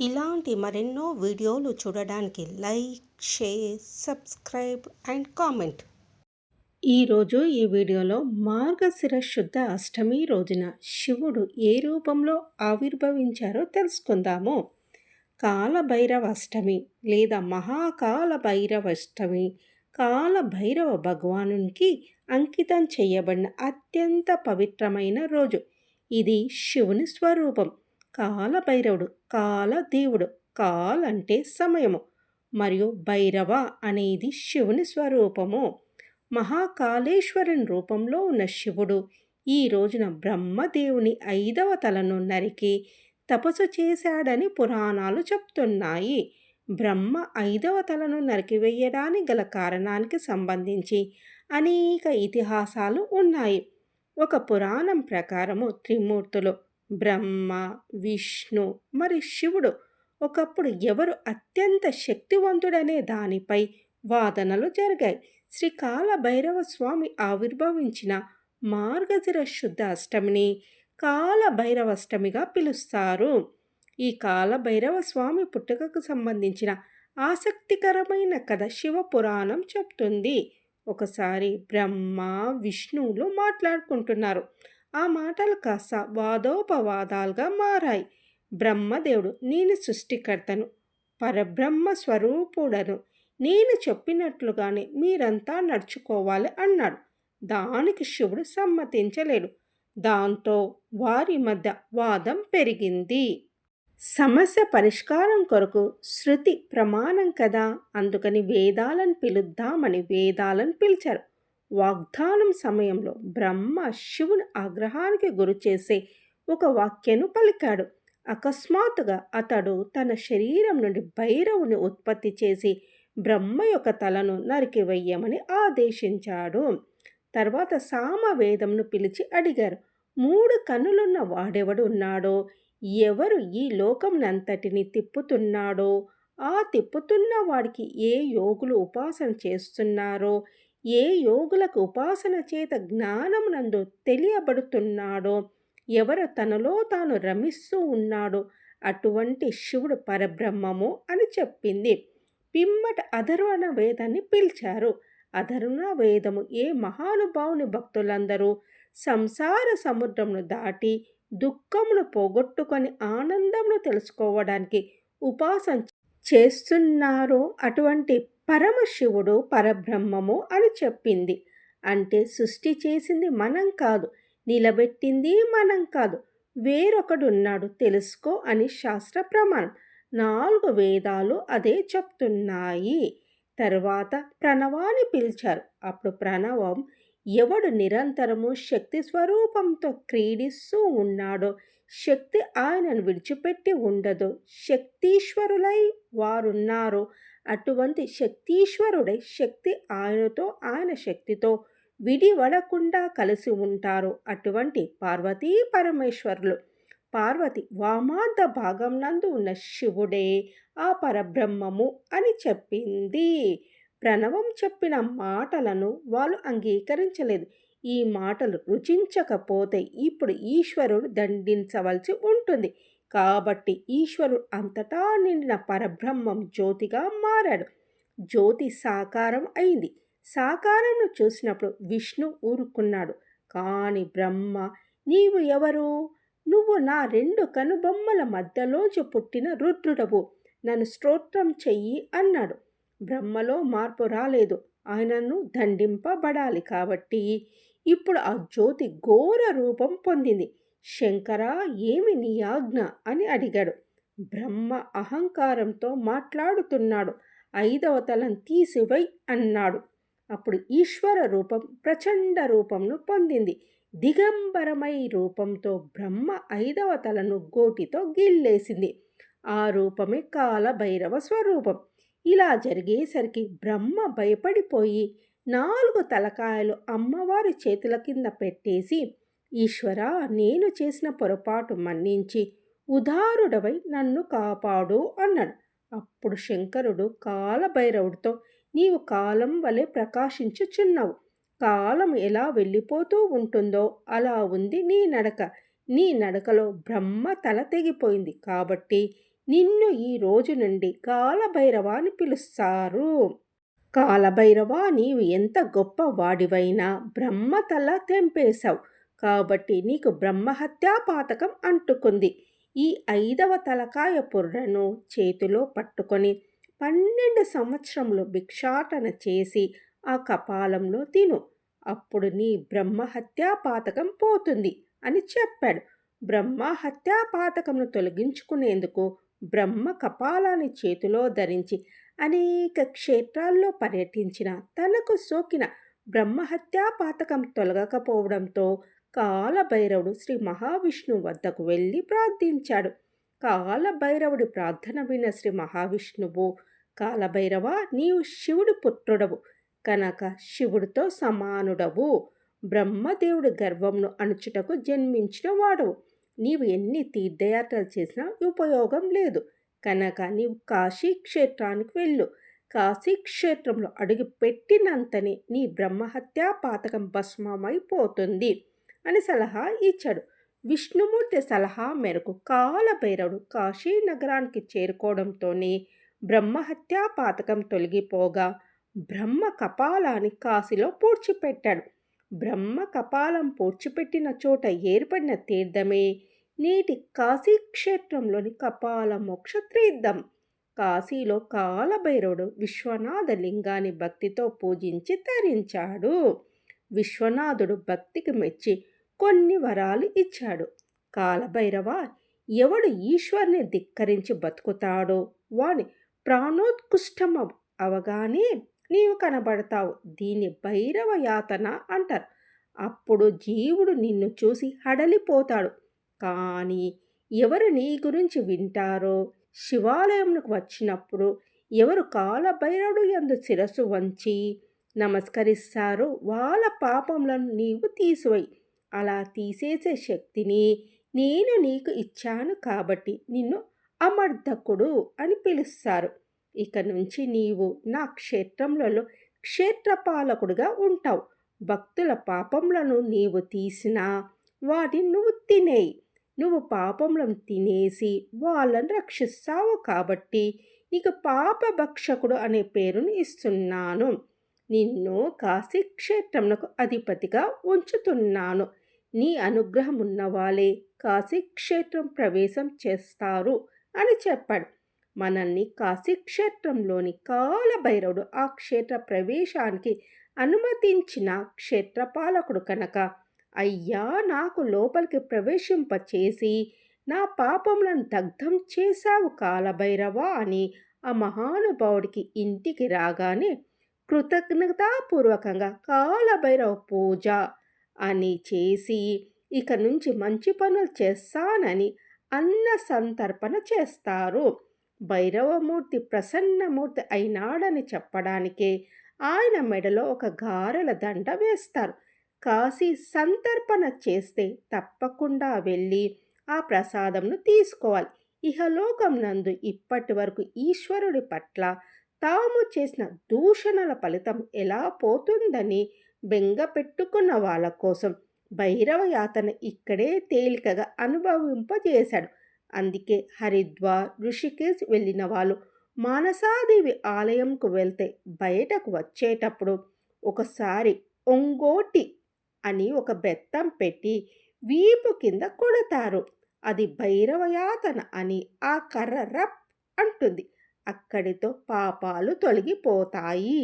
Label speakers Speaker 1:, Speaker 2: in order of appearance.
Speaker 1: ఇలాంటి మరెన్నో వీడియోలు చూడడానికి like share subscribe and comment. ఈరోజు ఈ వీడియోలో మార్గశిర శుద్ధ అష్టమి రోజున శివుడు ఏ రూపంలో ఆవిర్భవించారో తెలుసుకుందాము. కాలభైరవ అష్టమి లేదా మహాకాల భైరవ అష్టమి. కాలభైరవ భగవానునికి అంకితం చేయబడిన అత్యంత పవిత్రమైన రోజు. ఇది శివుని స్వరూపం. కాల భైరవుడు కాల దేవుడు కాల్ అంటే సమయము. మరియు భైరవ అనేది శివుని స్వరూపము. మహాకాళేశ్వరుని రూపంలో ఉన్న శివుడు ఈ రోజున బ్రహ్మదేవుని ఐదవ తలను నరికి తపస్సు చేశాడని పురాణాలు చెప్తున్నాయి. బ్రహ్మ ఐదవ తలను నరికివేయడానికి గల కారణానికి సంబంధించి అనేక ఇతిహాసాలు ఉన్నాయి. ఒక పురాణం ప్రకారము త్రిమూర్తులు బ్రహ్మ విష్ణు మరి శివుడు ఒకప్పుడు ఎవరు అత్యంత శక్తివంతుడనే దానిపై వాదనలు జరిగాయి. శ్రీ భైరవ స్వామి ఆవిర్భవించిన మార్గశిర శుద్ధ అష్టమిని కాలభైరవష్టమిగా పిలుస్తారు. ఈ కాల భైరవ స్వామి పుట్టుకకు సంబంధించిన ఆసక్తికరమైన కథ శివ పురాణం చెప్తుంది. ఒకసారి బ్రహ్మ విష్ణువులు మాట్లాడుకుంటున్నారు. ఆ మాటలు కాస్త వాదోపవాదాలుగా మారాయి. బ్రహ్మదేవుడు నేను సృష్టికర్తను పరబ్రహ్మ స్వరూపుడను. నేను చెప్పినట్లుగానే మీరంతా నడుచుకోవాలి అన్నాడు. దానికి శివుడు సమ్మతించలేడు. దాంతో వారి మధ్య వాదం పెరిగింది. సమస్య పరిష్కారం కొరకు శృతి ప్రమాణం కదా అందుకని వేదాలను పిలుద్దామని వేదాలను పిలిచారు. వాగ్దానం సమయంలో బ్రహ్మ శివుని ఆగ్రహానికి గురి చేసే ఒక వాక్యను పలికాడు. అకస్మాత్తుగా అతడు తన శరీరం నుండి భైరవుని ఉత్పత్తి చేసి బ్రహ్మ యొక్క తలను నరికివేయమని ఆదేశించాడు. తర్వాత సామవేదంను పిలిచి అడిగారు మూడు కన్నులున్న వాడెవడు ఉన్నాడో? ఎవరు ఈ లోకంనంతటిని తిప్పుతున్నాడో? ఆ తిప్పుతున్న వాడికి ఏ యోగులు ఉపాసన చేస్తున్నారో? ఏ యోగులకు ఉపాసన చేత జ్ఞానమునందు తెలియబడుతున్నాడో ఎవరు తనలో తాను రమిస్తూ ఉన్నాడో అటువంటి శివుడు పరబ్రహ్మము అని చెప్పింది. పిమ్మట అధర్వణ వేదాన్ని పిలిచారు. అధర్వణ వేదము ఏ మహానుభావుని భక్తులందరూ సంసార సముద్రమును దాటి దుఃఖమును పోగొట్టుకొని ఆనందమును తెలుసుకోవడానికి ఉపాసన చేస్తున్నారో అటువంటి పరమశివుడు పరబ్రహ్మము అని చెప్పింది. అంటే సృష్టి చేసింది మనం కాదు నిలబెట్టింది మనం కాదు వేరొకడున్నాడు తెలుసుకో అని శాస్త్ర ప్రమాణం. నాలుగు వేదాలు అదే చెప్తున్నాయి. తర్వాత ప్రణవాన్ని పిలిచారు. అప్పుడు ప్రణవం ఎవడు నిరంతరము శక్తి స్వరూపంతో క్రీడిస్తూ ఉన్నాడో శక్తి ఆయనను విడిచిపెట్టి ఉండదు. శక్తీశ్వరులై వారున్నారు. అటువంటి శక్తీశ్వరుడై శక్తి ఆయనతో ఆయన శక్తితో విడివడకుండా కలిసి ఉంటారు. అటువంటి పార్వతీ పరమేశ్వరులు. పార్వతి వామాంత భాగం నందు ఉన్న శివుడే ఆ పరబ్రహ్మము అని చెప్పింది. ప్రణవం చెప్పిన మాటలను వాళ్ళు అంగీకరించలేదు. ఈ మాటలు రుచించకపోతే ఇప్పుడు ఈశ్వరుడు దండించవలసి ఉంటుంది. కాబట్టి ఈశ్వరుడు అంతటా నిండిన పరబ్రహ్మం జ్యోతిగా మారాడు. జ్యోతి సాకారం అయింది. సాకారంను చూసినప్పుడు విష్ణు ఊరుకున్నాడు. కానీ బ్రహ్మ నీవు ఎవరు? నువ్వు నా రెండు కనుబొమ్మల మధ్యలోంచి పుట్టిన రుద్రుడవు. నన్ను స్తోత్రం చెయ్యి అన్నాడు. బ్రహ్మలో మార్పు రాలేదు. ఆయనను దండింపబడాలి కాబట్టి ఇప్పుడు ఆ జ్యోతి ఘోర రూపం పొందింది. శంకర ఏమి నీ ఆజ్ఞ? అని అడిగాడు. బ్రహ్మ అహంకారంతో మాట్లాడుతున్నాడు. ఐదవ తలం తీసివై అన్నాడు. అప్పుడు ఈశ్వర రూపం ప్రచండ రూపంను పొందింది. దిగంబరమై రూపంతో బ్రహ్మ ఐదవ తలను గోటితో గిల్లేసింది. ఆ రూపమే కాల భైరవ స్వరూపం. ఇలా జరిగేసరికి బ్రహ్మ భయపడిపోయి నాలుగు తలకాయలు అమ్మవారి చేతుల కింద పెట్టేసి ఈశ్వర నేను చేసిన పొరపాటు మన్నించి ఉదారుడవై నన్ను కాపాడు అన్నాడు. అప్పుడు శంకరుడు కాలభైరవుడితో నీవు కాలం వలె ప్రకాశించుచున్నావు. కాలం ఎలా వెళ్ళిపోతూ ఉంటుందో అలా ఉంది నీ నడక. నీ నడకలో బ్రహ్మ తల తెగిపోయింది కాబట్టి నిన్ను ఈ రోజు నుండి కాలభైరవ అని పిలుస్తారు. కాలభైరవ నీవు ఎంత గొప్ప వాడివైనా బ్రహ్మ తల తెంపేశావు. కాబట్టి నీకు బ్రహ్మహత్యా పాతకం అంటుకుంది. ఈ ఐదవ తలకాయ పుర్రను చేతిలో పట్టుకొని పన్నెండు సంవత్సరములు భిక్షాటన చేసి ఆ కపాలంలో తిను. అప్పుడు నీ బ్రహ్మహత్యా పాతకం పోతుంది అని చెప్పాడు. బ్రహ్మ హత్యాపాతకమును తొలగించుకునేందుకు బ్రహ్మ కపాలాన్ని చేతిలో ధరించి అనేక క్షేత్రాల్లో పర్యటించిన తనకు సోకిన బ్రహ్మహత్యాపాతకం తొలగకపోవడంతో కాలభైరవుడు శ్రీ మహావిష్ణు వద్దకు వెళ్ళి ప్రార్థించాడు. కాలభైరవుడి ప్రార్థన విన్న శ్రీ మహావిష్ణువు కాలభైరవ నీవు శివుడు పుత్రుడవు కనుక శివుడితో సమానుడవు. బ్రహ్మదేవుడి గర్వంను అణుచుటకు జన్మించిన వాడవు. నీవు ఎన్ని తీర్థయాత్రలు చేసినా ఉపయోగం లేదు. కనుక నీవు కాశీ క్షేత్రానికి వెళ్ళు. కాశీ క్షేత్రంలో అడుగు పెట్టినంతనే నీ బ్రహ్మహత్యా పాతకం భస్మమైపోతుంది అని సలహా ఇచ్చాడు. విష్ణుమూర్తి సలహా మేరకు కాలభైరవుడు కాశీ నగరానికి చేరుకోవడంతోనే బ్రహ్మహత్యా పాతకం తొలగిపోగా బ్రహ్మ కపాలాన్ని కాశీలో పూడ్చిపెట్టాడు. బ్రహ్మ కపాలం పోడ్చిపెట్టిన చోట ఏర్పడిన తీర్థమే. నేటి కాశీ క్షేత్రంలోని కపాల మోక్ష తీర్థం కాశీలో కాలభైరవుడు విశ్వనాథ లింగాన్ని భక్తితో పూజించి తరించాడు. విశ్వనాథుడు భక్తికి మెచ్చి కొన్ని వరాలు ఇచ్చాడు. కాలభైరవ ఎవడు ఈశ్వర్ని ధిక్కరించి బతుకుతాడో వాని ప్రాణోత్కృష్టం అవగానే నీవు కనబడతావు. దీన్ని భైరవ యాతన అంటారు. అప్పుడు జీవుడు నిన్ను చూసి హడలిపోతాడు. కానీ ఎవరు నీ గురించి వింటారో? శివాలయంకు వచ్చినప్పుడు ఎవరు కాలభైరవుడు ఎందు శిరస్సు వంచి నమస్కరిస్తారో వాళ్ళ పాపములను నీవు తీసివై. అలా తీసేసే శక్తిని నేను నీకు ఇచ్చాను కాబట్టి నిన్ను అమర్ధకుడు అని పిలుస్తారు. ఇక నుంచి నీవు నా క్షేత్రములలో క్షేత్రపాలకుడుగా ఉంటావు. భక్తుల పాపములను నీవు తీసినా వాటిని నువ్వు తినేయి. నువ్వు పాపములను తినేసి వాళ్ళని రక్షిస్తావు కాబట్టి నీకు పాపభక్షకుడు అనే పేరును ఇస్తున్నాను. నిన్ను కాశీ క్షేత్రమునకు అధిపతిగా ఉంచుతున్నాను. నీ అనుగ్రహం ఉన్నవాళ్ళే కాశీ క్షేత్రం ప్రవేశం చేస్తారు అని చెప్పాడు. మనల్ని కాశీక్షేత్రంలోని కాలభైరవుడు ఆ క్షేత్ర ప్రవేశానికి అనుమతించిన క్షేత్రపాలకుడు కనుక అయ్యా నాకు లోపలికి ప్రవేశింపచేసి నా పాపములను దగ్ధం చేశావు కాలభైరవ అని ఆ మహానుభావుడికి ఇంటికి రాగానే కృతజ్ఞతాపూర్వకంగా కాలభైరవ పూజ అని చేసి ఇక నుంచి మంచి పనులు చేస్తానని అన్న సంతర్పణ చేస్తారు. భైరవమూర్తి ప్రసన్నమూర్తి అయినాడని చెప్పడానికే ఆయన మెడలో ఒక గారెల దండ వేస్తారు. కాశీ సంతర్పణ చేస్తే తప్పకుండా వెళ్ళి ఆ ప్రసాదంను తీసుకోవాలి. ఇహలోకం నందు ఇప్పటి వరకు ఈశ్వరుడి పట్ల తాము చేసిన దూషణల ఫలితం ఎలా పోతుందని బెంగ పెట్టుకున్న వాళ్ళ కోసం భైరవ యాతన ఇక్కడే తేలికగా అనుభవింపజేశాడు. అందుకే హరిద్వార్ ఋషికేశ్ వెళ్ళిన వాళ్ళు మానసాదేవి ఆలయంకు వెళ్తే బయటకు వచ్చేటప్పుడు ఒకసారి ఒంగోటి అని ఒక బెత్తం పెట్టి వీపు కింద కొడతారు. అది భైరవయాతన అని ఆ కర్ర రప్ అంటుంది. అక్కడితో పాపాలు తొలగిపోతాయి.